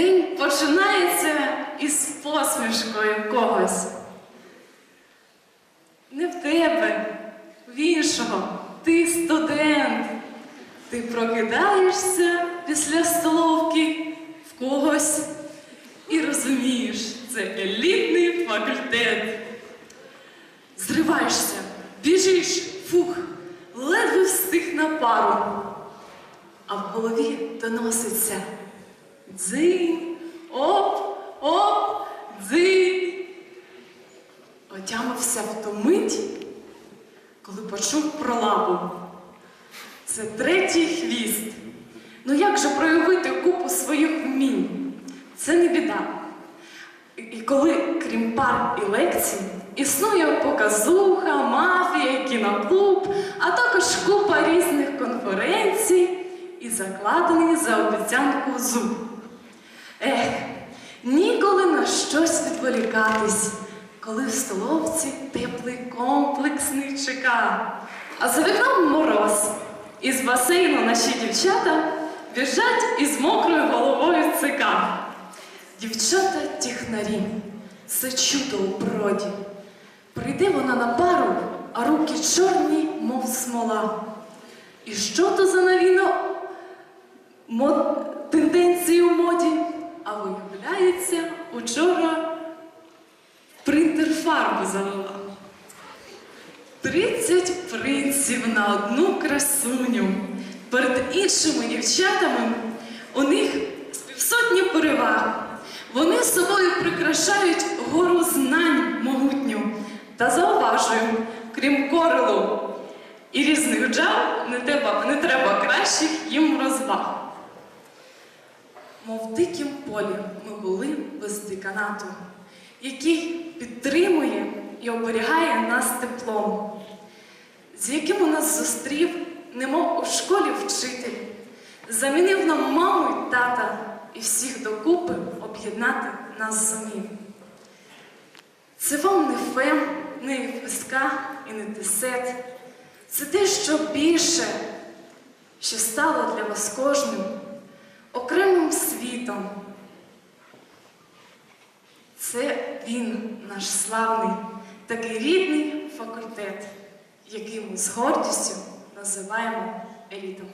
День починається із посмішкою когось. Не в тебе, в іншого. Ти студент. Ти прокидаєшся після столовки в когось і розумієш, це елітний факультет. Зриваєшся, біжиш, фух, ледве встиг на пару. А в голові доноситься дзинь, оп, оп, дзинь. Отямився в ту мить, коли почув про лабу. Це третій хвіст. Ну як же проявити купу своїх вмінь? Це не біда. І- коли, крім пар і лекцій, існує показуха, мафія, кіноклуб, а також купа різних конференцій і закладений за обіцянку зуб. На щось відволікатись, коли в столовці теплий комплексний ЧК. А за вікном мороз. Із басейну наші дівчата біжать із мокрою головою ЦК. Дівчата тіхнарі, це чудо у природі. Прийде вона на пару, а руки чорні, мов смола. І що то за новіно мод... тенденції у моді? А виявляється, учора принтер фарбу залила. Тридцять принців на одну красуню. Перед іншими дівчатами у них з півсотні переваг. Вони собою прикрашають гору знань могутню. Та зауважую, крім корелу і різних джав, не треба, не треба кращих їм розваг. Мов в дикім полі ми були без деканату, який підтримує і оберігає нас теплом, з яким у нас зустрів, немов у школі вчитель, замінив нам маму й тата і всіх докупи об'єднати нас зумів. Це вам не фем, не ФСК і не десет. Це те, що більше, що стало для вас кожним світом. Це він, наш славний, такий рідний факультет, який ми з гордістю називаємо елітом.